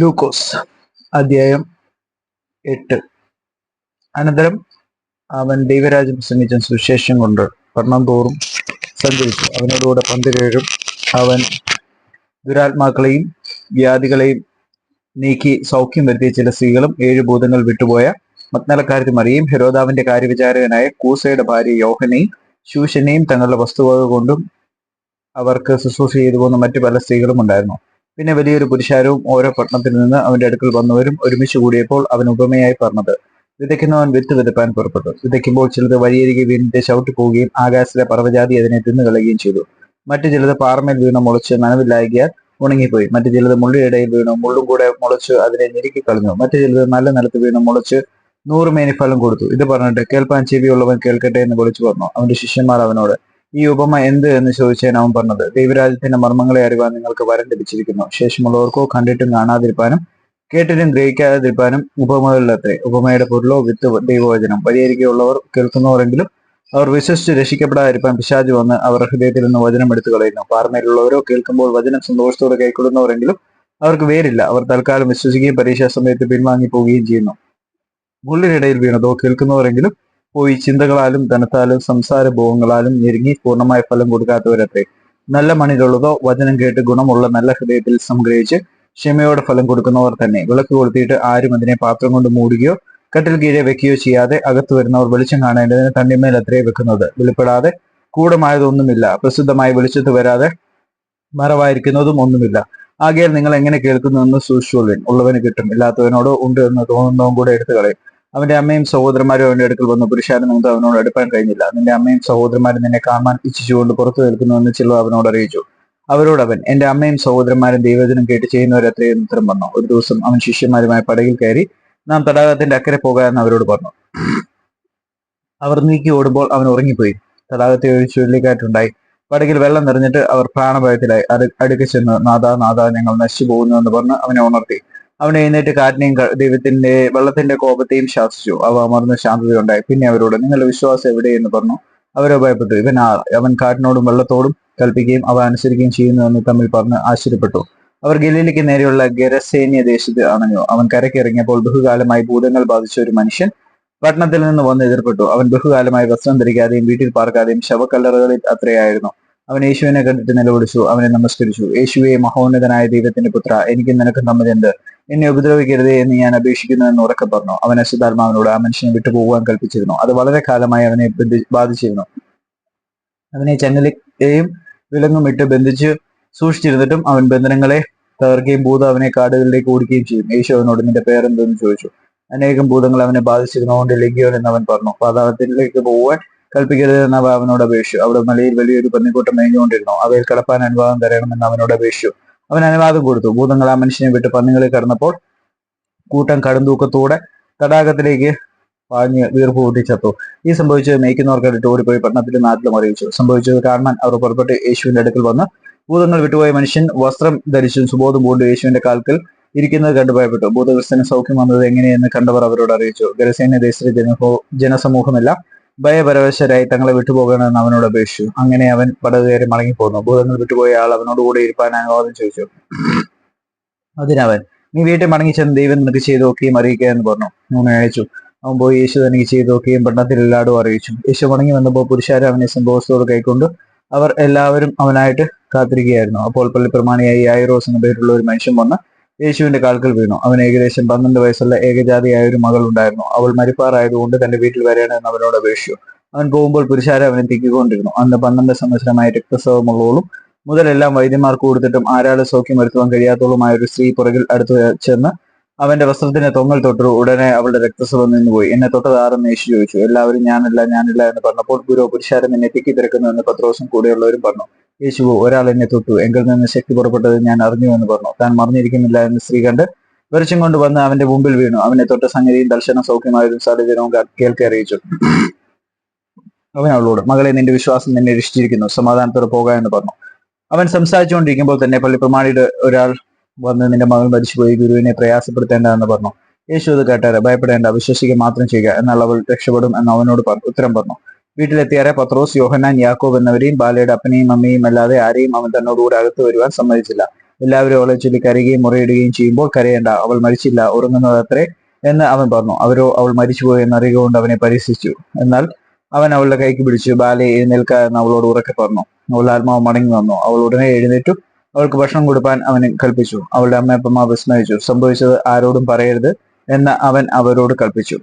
ലൂക്കോസ് അധ്യായം എട്ട്. അനന്തരം അവൻ ദൈവരാജ്യം പ്രസംഗിച്ച സുശേഷം കൊണ്ട് വർണം തോറും സഞ്ചരിച്ചു. അവനോടുകൂടെ പന്തിരേഴും അവൻ ദുരാത്മാക്കളെയും വ്യാധികളെയും നീക്കി സൗഖ്യം വരുത്തിയ ചില സ്ത്രീകളും ഏഴ് ഭൂതങ്ങൾ വിട്ടുപോയ മത്നലക്കാരത്തി മറിയും ഹെരോദാവിന്റെ കാര്യവിചാരകനായ കൂസയുടെ ഭാര്യ യോഹനെയും ശൂഷനെയും തങ്ങളുടെ വസ്തുവക കൊണ്ടും അവർക്ക് ശുശ്രൂഷ ചെയ്തു പോകുന്ന മറ്റു പല സ്ത്രീകളും ഉണ്ടായിരുന്നു. പിന്നെ വലിയൊരു പുരുഷാരവും ഓരോ പട്ടണത്തിൽ നിന്ന് അവന്റെ അടുക്കൽ വന്നവരും ഒരുമിച്ച് കൂടിയപ്പോൾ അവൻ ഉപമയായി പറഞ്ഞത്. വിതയ്ക്കുന്നവൻ വിത്ത് വിതപ്പാൻ പുറപ്പെട്ടു. വിതയ്ക്കുമ്പോൾ ചിലത് വഴിയരികെ വീണിട്ട് ചവിട്ടി പോവുകയും ആകാശത്തിലെ പർവജാതി അതിനെ തിന്നുകളയുകയും ചെയ്തു. മറ്റു ചിലത് പാറമേൽ വീണ് മുളച്ച് നനവില്ലായകിയാൽ ഉണങ്ങിപ്പോയി. മറ്റു ചിലത് മുള്ളിയിടയിൽ വീണു മുള്ളും കൂടെ മുളച്ച് അതിനെ ഞെരുക്കി കളഞ്ഞു. മറ്റു ചിലത് നല്ല നിലത്ത് വീണ് മുളച്ച് നൂറ് മേനി ഫലം കൊടുത്തു. ഇത് പറഞ്ഞിട്ട് കേൾപ്പാൻ ചെവിയുള്ളവൻ കേൾക്കട്ടെ എന്ന് വിളിച്ചു പറഞ്ഞു. അവന്റെ ശിഷ്യന്മാർ അവനോട് ഈ ഉപമ എന്ത് എന്ന് ചോദിച്ചതിന് അവൻ പറഞ്ഞത് ദൈവരാജ്യത്തിന്റെ മർമ്മങ്ങളെ അറിവാൻ നിങ്ങൾക്ക് വരം ലഭിച്ചിരിക്കുന്നു. ശേഷമുള്ളവർക്കോ കണ്ടിട്ടും കാണാതിരിക്കാനും കേട്ടിട്ടും ഗ്രഹിക്കാതിരിക്കാനും ഉപമകളിലത്രേ. ഉപമയുടെ പൊരുളോ വിത്ത് ദൈവവചനം. വഴിയരികെയുള്ളവർ കേൾക്കുന്നവരെങ്കിലും അവർ വിശ്വസിച്ച് രക്ഷിക്കപ്പെടാതിരിക്കാൻ പിശാജ് വന്ന് അവർ ഹൃദയത്തിൽ നിന്ന് വചനം എടുത്തു കളയുന്നു പാർമയിലുള്ളവരോ കേൾക്കുമ്പോൾ വചനം സന്തോഷത്തോടെ കൈക്കൊള്ളുന്നവരെങ്കിലും അവർക്ക് വേരില്ല. അവർ തൽക്കാലം വിശ്വസിക്കുകയും പരീക്ഷാ സമയത്ത് പിൻവാങ്ങി പോവുകയും ചെയ്യുന്നു. മുള്ളിനിടയിൽ വീണതോ കേൾക്കുന്നവരെങ്കിലും പോയി ചിന്തകളാലും ധനത്താലും സംസാര ഭോഗങ്ങളാലും ഞെരുങ്ങി പൂർണമായ ഫലം കൊടുക്കാത്തവരത്രേ. നല്ല മണിലുള്ളതോ വചനം കേട്ട് ഗുണമുള്ള നല്ല ഹൃദയത്തിൽ സംഗ്രഹിച്ച് ക്ഷമയോടെ ഫലം കൊടുക്കുന്നവർ തന്നെ. വിളക്ക് കൊളുത്തിയിട്ട് ആരും അതിനെ പാത്രം കൊണ്ട് മൂടുകയോ കട്ടിൽ കീഴെ വെക്കുകയോ ചെയ്യാതെ അകത്ത് വരുന്നവർ വെളിച്ചം കാണേണ്ടതിന് തണ്ണിമേൽ അത്രേ വെക്കുന്നത്. വെളിപ്പെടാതെ കൂടമായതൊന്നുമില്ല. പ്രസിദ്ധമായി വെളിച്ചത്ത് വരാതെ മറവായിരിക്കുന്നതും ഒന്നുമില്ല. ആകയാൽ നിങ്ങൾ എങ്ങനെ കേൾക്കുന്നു എന്ന് സൂക്ഷിച്ചുകൊള്ളുവിൻ ഉള്ളവന് കിട്ടും. ഇല്ലാത്തവനോടോ ഉണ്ട് എന്ന് തോന്നുന്നതും കൂടെ എടുത്തു കളയും അവന്റെ അമ്മയും സഹോദരന്മാരും അവന്റെ അടുക്കൽ വന്നു. പുരുഷാരം നിമിത്തം അവനോട് അടുപ്പാൻ കഴിഞ്ഞില്ല. നിന്റെ അമ്മയും സഹോദരന്മാരും നിന്നെ കാണാൻ ഇച്ഛിച്ചുകൊണ്ട് പുറത്തു നിൽക്കുന്നുവെന്ന് ചില അവനോട് അറിയിച്ചു. അവരോട് അവൻ എന്റെ അമ്മയും സഹോദരന്മാരും ദൈവജനം കേട്ട് ചെയ്യുന്നവരത്രയും ഉത്തരം വന്നു. ഒരു ദിവസം അവൻ ശിഷ്യന്മാരുമായി പടകിൽ കയറി നാം തടാകത്തിന്റെ അക്കരെ പോകാമെന്ന് അവരോട് പറഞ്ഞു. അവർ നീക്കി ഓടുമ്പോൾ അവൻ ഉറങ്ങിപ്പോയി. തടാകത്തെ ഒരു ചുഴലിക്കാറ്റുണ്ടായി. പടകിൽ വെള്ളം നിറഞ്ഞിട്ട് അവർ പ്രാണഭയത്തിലായി അടുക്കി ചെന്ന് നാദാ നാദാ ഞങ്ങൾ നശിച്ചു പോകുന്നു എന്ന് പറഞ്ഞ് അവനെ ഉണർത്തി. അവൻ എഴുന്നേറ്റ് കാറ്റിനെയും ദൈവത്തിന്റെ വെള്ളത്തിന്റെ കോപത്തെയും ശാസിച്ചു. അവ അമർന്ന് ശാന്തതയുണ്ടായി. പിന്നെ അവരോട് നിങ്ങളുടെ വിശ്വാസം എവിടെയെന്ന് പറഞ്ഞു. അവരെ ഭയപ്പെട്ടു. ഇവൻ അവൻ കാറ്റിനോടും വെള്ളത്തോടും കൽപ്പിക്കുകയും അവ അനുസരിക്കുകയും ചെയ്യുന്നു എന്ന് തമ്മിൽ പറഞ്ഞ് ആശ്ചര്യപ്പെട്ടു. അവർ ഗലീലയ്ക്ക് നേരെയുള്ള ഗരസേന്യ ദേശത്ത് അണഞ്ഞു അവൻ കരക്കിറങ്ങിയപ്പോൾ ബഹുകാലമായി ഭൂതങ്ങൾ ബാധിച്ച ഒരു മനുഷ്യൻ പട്ടണത്തിൽ നിന്ന് വന്ന് എതിർപ്പെട്ടു. അവൻ ബഹുകാലമായി വസ്ത്രം ധരിക്കാതെയും വീട്ടിൽ പാർക്കാതെയും ശവക്കല്ലറുകളിൽ അത്രയായിരുന്നു. അവൻ യേശുവിനെ കണ്ടിട്ട് നിലവിളിച്ചു. അവനെ നമസ്കരിച്ചു. യേശുവെ മഹോന്നതനായ ദൈവത്തിന്റെ പുത്ര എനിക്ക് നിനക്ക് തമ്മിൽ എന്ത്? എന്നെ ഉപദ്രവിക്കരുതേ എന്ന് ഞാൻ അപേക്ഷിക്കുന്നു എന്ന് ഉറക്കെ പറഞ്ഞു. അവൻ അശുദ്ധാത്മാവിനോട് ആ മനുഷ്യനെ വിട്ടുപോകുവാൻ കൽപ്പിച്ചിരുന്നു. അത് വളരെ കാലമായി അവനെ ബാധിച്ചിരുന്നു. അവനെ ചങ്ങലയും വിലങ്ങും ഇട്ട് ബന്ധിച്ച് സൂക്ഷിച്ചിരുന്നിട്ടും അവൻ ബന്ധനങ്ങളെ തകർക്കുകയും ഭൂതം അവനെ കാടുകളിലേക്ക് ഓടിക്കുകയും ചെയ്യും യേശു അവനോട് നിന്റെ പേരെന്തെന്ന്? ചോദിച്ചു. അനേകം ഭൂതങ്ങൾ അവനെ ബാധിച്ചിരുന്നതുകൊണ്ട് ലഗിയോൻ എന്ന് അവൻ പറഞ്ഞു. പാതാളത്തിലേക്ക് പോവാൻ കൽപ്പിക്കരുത് എന്ന് അവ അവനോട് അപേക്ഷിച്ചു. അവിടെ മലയിൽ വലിയൊരു പന്നിക്കൂട്ടം മേഞ്ഞുകൊണ്ടിരുന്നു. അവയിൽ കിടപ്പാൻ അനുവാദം തരണമെന്ന് അവനോട് അപേക്ഷിച്ചു. അവൻ അനുവാദം കൊടുത്തു. ഭൂതങ്ങൾ ആ മനുഷ്യനെ വിട്ട് പന്നികളിൽ കടന്നപ്പോൾ കൂട്ടം കടുംതൂക്കത്തോടെ തടാകത്തിലേക്ക് പാഞ്ഞ് വീർപ്പ് പൊട്ടിച്ചത്തു. ചത്തു ഈ സംഭവിച്ചത് മേയ്ക്കുന്നവർ കണ്ടിട്ട് ഓടിപ്പോയി പട്ടണത്തിലും നാട്ടിലും അറിയിച്ചു. സംഭവിച്ചത് കാണാൻ അവർ പുറപ്പെട്ട് യേശുവിന്റെ അടുക്കൽ വന്ന്. ഭൂതങ്ങൾ വിട്ടുപോയ മനുഷ്യൻ വസ്ത്രം ധരിച്ചും. സുബോധം പൂണ്ട് യേശുവിന്റെ കാൽക്കൽ ഇരിക്കുന്നത് കണ്ടു ഭയപ്പെട്ടു. ഭൂതഗ്രസ്തന് സൗഖ്യം വന്നത് എങ്ങനെയെന്ന് കണ്ടവർ അവരോട് അറിയിച്ചു. ഗരസേന ദേശത്തിലെ ജനസമൂഹമെല്ലാം ഭയപരവശരായി തങ്ങളെ വിട്ടുപോകണമെന്ന് അവനോട് അപേക്ഷിച്ചു. അങ്ങനെ അവൻ പടകുകയറി മടങ്ങിപ്പോന്നു. ഭൂതങ്ങൾ വിട്ടുപോയ ആൾ അവനോട് കൂടെ ഇരിപ്പാൻ അനുവാദം ചോദിച്ചു. അതിനവൻ നീ വീട്ടിൽ മടങ്ങി ചെന്ന് ദൈവം നിനക്ക് ചെയ്തു നോക്കുകയും അറിയിക്കുക എന്ന് പറഞ്ഞു. മൂന്ന് അയച്ചു. അവൻ പോയി യേശു തനിക്ക് ചെയ്തു നോക്കുകയും പട്ടണത്തിൽ എല്ലാവരും അറിയിച്ചു. യേശു മടങ്ങി വന്നപ്പോൾ പുരുഷാരം അവനെ സംഭവത്തോട് കൈക്കൊണ്ട്. അവർ എല്ലാവരും അവനായിട്ട് കാത്തിരിക്കുകയായിരുന്നു. അപ്പോൾ പള്ളി പ്രമാണിയായി ഐറോസ് എന്ന പേരുള്ള ഒരു മനുഷ്യൻ വന്ന് യേശുവിന്റെ കാൽക്കൽ വീണു. അവൻ ഏകദേശം പന്ത്രണ്ട് വയസ്സുള്ള ഏകജാതിയായ ഒരു മകൾ ഉണ്ടായിരുന്നു അവൾ മരിപ്പാറായതുകൊണ്ട് തന്റെ വീട്ടിൽ വരണമെന്ന് അവനോട് അപേക്ഷിച്ചു. അവൻ പോകുമ്പോൾ പുരുഷാരെ അവനെ തിക്കിക്കൊണ്ടിരുന്നു. അന്ന് പന്ത്രണ്ട് സംവത്സരമായ രക്തസ്രവമുള്ളവളും മുതലെല്ലാം വൈദ്യന്മാർക്ക് കൊടുത്തിട്ടും ആരാളെ സൗഖ്യം വരുത്തുവാൻ കഴിയാത്തവളുമായ ഒരു സ്ത്രീ പുറകിൽ അടുത്ത് ചെന്ന് അവന്റെ വസ്ത്രത്തിന്റെ തൊങ്ങൽ തൊട്ടു ഉടനെ അവളുടെ രക്തസ്രവം നിന്നുപോയി. എന്നെ തൊട്ടതാരെന്ന് യേശു ചോദിച്ചു. എല്ലാവരും ഞാനല്ല ഞാനില്ല എന്ന് പറഞ്ഞപ്പോൾ ഗുരു പുരുഷാരം എന്നെ തിക്കി തിരക്കുന്നു എന്ന് പത്രോസും കൂടെയുള്ളവരും പറഞ്ഞു. യേശു ഒരാൾ എന്നെ തൊട്ടു. എങ്കിൽ നിന്ന് ശക്തി പുറപ്പെട്ടത് ഞാൻ അറിഞ്ഞു എന്ന് പറഞ്ഞു. താൻ മറിഞ്ഞിരിക്കുന്നില്ല എന്ന് സ്ത്രീ കണ്ട് വെറിച്ചും കൊണ്ട് വന്ന് അവന്റെ മുമ്പിൽ വീണു. അവനെ തൊട്ട സംഗതിയും ദർശനം സൗഖ്യമായതും സാഹചര്യവും കേൾക്കെ അറിയിച്ചു. അവൻ അവളോട് മകളെ നിന്റെ വിശ്വാസം നിന്നെ രക്ഷിച്ചിരിക്കുന്നു. സമാധാനത്തോടെ പോകാ എന്ന് പറഞ്ഞു. അവൻ സംസാരിച്ചുകൊണ്ടിരിക്കുമ്പോൾ തന്നെ പള്ളി പ്രമാണിയുടെ ഒരാൾ വന്ന് നിന്റെ മകൾ മരിച്ചുപോയി. ഗുരുവിനെ പ്രയാസപ്പെടുത്തേണ്ട എന്ന് പറഞ്ഞു. യേശു അത് കേട്ടാരെ ഭയപ്പെടേണ്ട. വിശ്വസിക്കുക മാത്രം ചെയ്യുക. എന്നാൽ അവൾ രക്ഷപ്പെടും എന്ന് അവനോട് ഉത്തരം പറഞ്ഞു. വീട്ടിലെത്തിയാറെ പത്രോസ് യോഹന്നാൻ യാക്കോബ് എന്നിവരെയും ബാലയുടെ അപ്പനെയും അമ്മയും അല്ലാതെ ആരെയും അവൻ തന്നോടുകൂടെ അകത്ത് വരുവാൻ സമ്മതിച്ചില്ല. എല്ലാവരും അവളെ ചൊല്ലി കരയുകയും മുറയിടുകയും ചെയ്യുമ്പോൾ കരയേണ്ട അവൾ മരിച്ചില്ല ഉറങ്ങുന്നതത്രേ എന്ന് അവൻ പറഞ്ഞു. അവരോ അവൾ മരിച്ചുപോയി എന്നറിയുക കൊണ്ട് അവനെ പരിഹസിച്ചു. എന്നാൽ അവൻ അവളുടെ കൈക്ക് പിടിച്ചു. ബാലെ എഴുന്നേൽക്ക എന്ന് അവളോട് ഉറക്കെ പറഞ്ഞു. അവളുടെ ആത്മാവ് മടങ്ങി വന്നു. അവൾ ഉടനെ എഴുന്നേറ്റു. അവൾക്ക് ഭക്ഷണം കൊടുക്കാൻ അവന് കൽപ്പിച്ചു. അവളുടെ അമ്മയപ്പമ്മ വിസ്മയിച്ചു. സംഭവിച്ചത് ആരോടും പറയരുത് എന്ന് അവൻ അവരോട് കൽപ്പിച്ചു.